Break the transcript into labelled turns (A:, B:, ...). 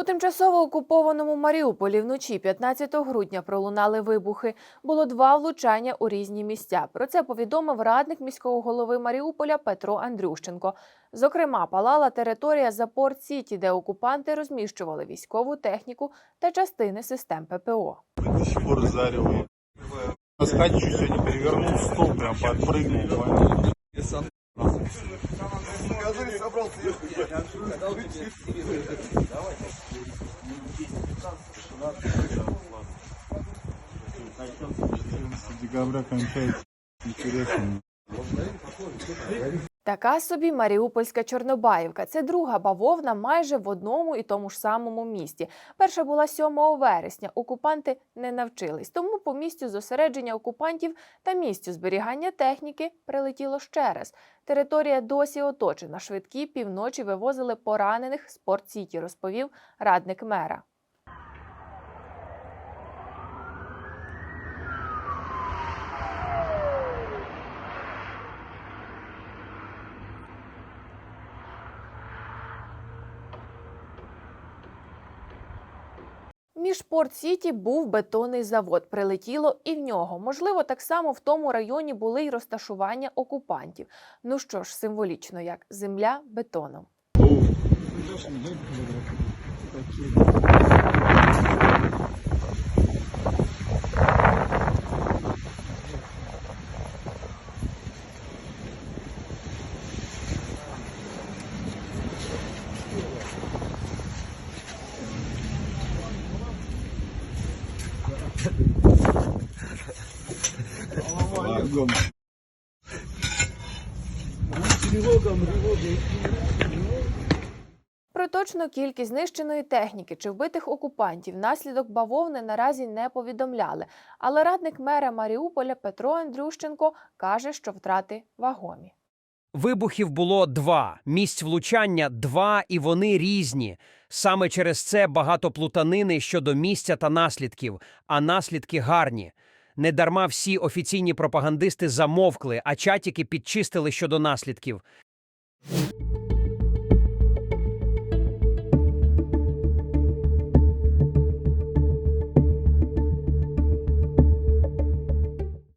A: У тимчасово окупованому Маріуполі вночі 15 грудня пролунали вибухи. Було два влучання у різні місця. Про це повідомив радник міського голови Маріуполя Петро Андрющенко. Зокрема, палала територія Запорт Сіті, де окупанти розміщували військову техніку та частини систем ППО.
B: до сих пор зарево. Сказать, чуть сегодня стол, прям подпрыгнул. понял? Декабря кончается. Интересно.
A: Така собі Маріупольська Чорнобаївка. Це друга бавовна майже в одному і тому ж самому місті. Перша була 7 вересня. Окупанти не навчились. Тому по місцю зосередження окупантів та місцю зберігання техніки прилетіло ще раз. Територія досі оточена. Швидкі півночі вивозили поранених з Порт-Сіті, розповів радник мера. Між Порт Сіті був бетонний завод. Прилетіло і в нього. Можливо, так само в тому районі були й розташування окупантів. Ну що ж, символічно, як земля бетоном. Про точну кількість знищеної техніки чи вбитих окупантів внаслідок бавовни наразі не повідомляли. Але радник мера Маріуполя Петро Андрющенко каже, що втрати вагомі.
C: Вибухів було два, місць влучання два, і вони різні. Саме через це багато плутанини щодо місця та наслідків, а наслідки гарні. Недарма всі офіційні пропагандисти замовкли, а чатіки підчистили щодо наслідків.